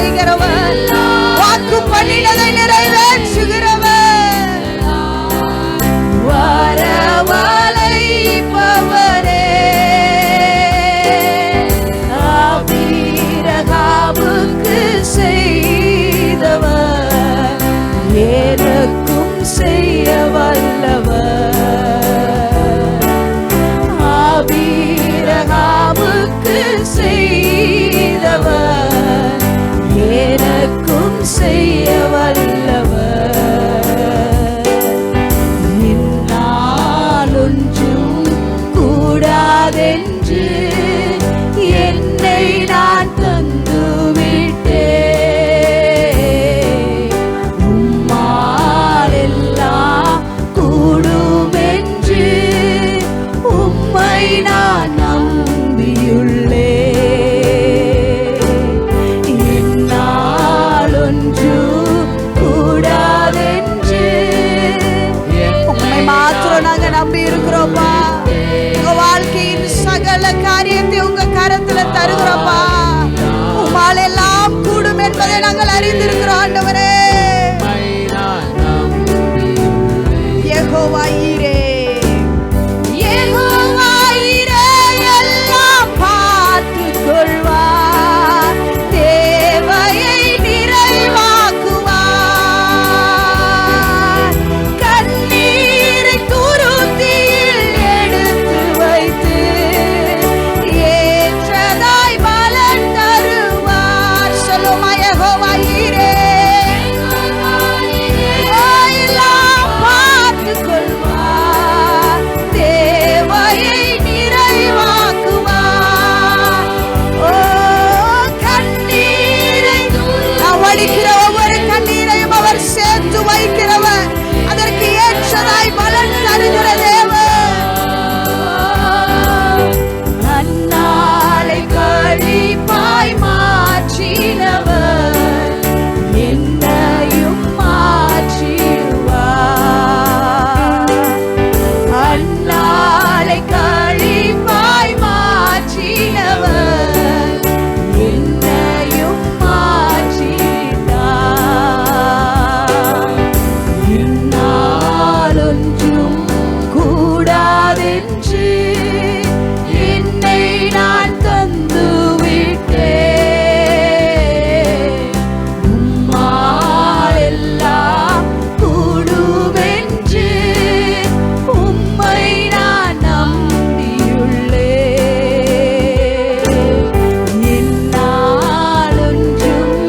செய்கிறவர். வாக்கு பண்ணினதை நிறைவே கூடாதென்று சகல காரியத்தை உங்க கரத்துல தருகிறோம்ப்பா உமால் எல்லாம் கூடும் என்பதை நாங்கள் அறிந்திருக்கிறோம் ஆண்டவரே. என்றாதென்று என்னை நான் தந்து விட்டேன் உம்மால் எல்லாம் கூடுவென்று உம்மை நான் நம்பியுள்ளேன். என்னால் ஒன்றும்